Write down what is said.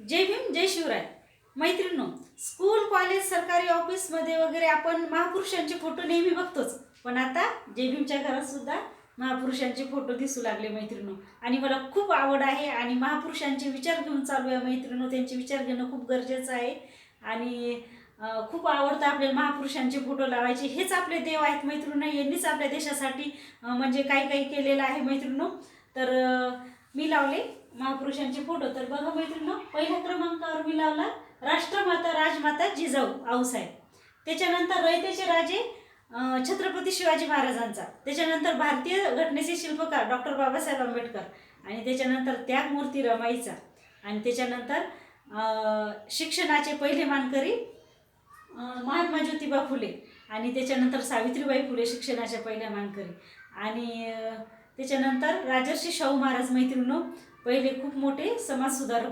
जय भीम जय शिवराय. मैत्रिणो school college सरकारी ऑफिसमध्ये वगैरे आपण महापुरुषांचे फोटो नेहमी बघतोच. पण आता जय भीमच्या घरात सुद्धा महापुरुषांचे फोटो दिसू लागले मैत्रिणो आणि मला खूप आवड आहे आणि महापुरुषांचे विचार घेऊन चालू आहे मैत्रिणो त्यांचे विचार घेणं खूप गरजेचं आहे. आणि खूप आवडतं आपल्याला महापुरुषांचे फोटो लावायचे. हेच आपले देव आहेत मैत्रिणो यांनीच आपल्या देशासाठी म्हणजे काही काही केलेलं आहे मैत्रिणो तर मी लावले. महापुरुषांचे फोटो तर बघा मैत्रिणी पहिल्या क्रमांकावर मी लावला राष्ट्रमाता राजमाता जिजाऊ आऊसाहेब. त्याच्यानंतर रयतेचे राजे छत्रपती शिवाजी महाराजांचा. त्याच्यानंतर भारतीय घटनेचे शिल्पकार डॉक्टर बाबासाहेब आंबेडकर. आणि त्याच्यानंतर त्यागमूर्ती रमाईचा. आणि त्याच्यानंतर शिक्षणाचे पहिले मानकरी महात्मा ज्योतिबा फुले. आणि त्याच्यानंतर सावित्रीबाई फुले शिक्षणाच्या पहिल्या मानकरी. आणि त्याच्यानंतर राजर्षी शाहू महाराज मैत्रिणो पहिले खूप मोठे समाजसुधारक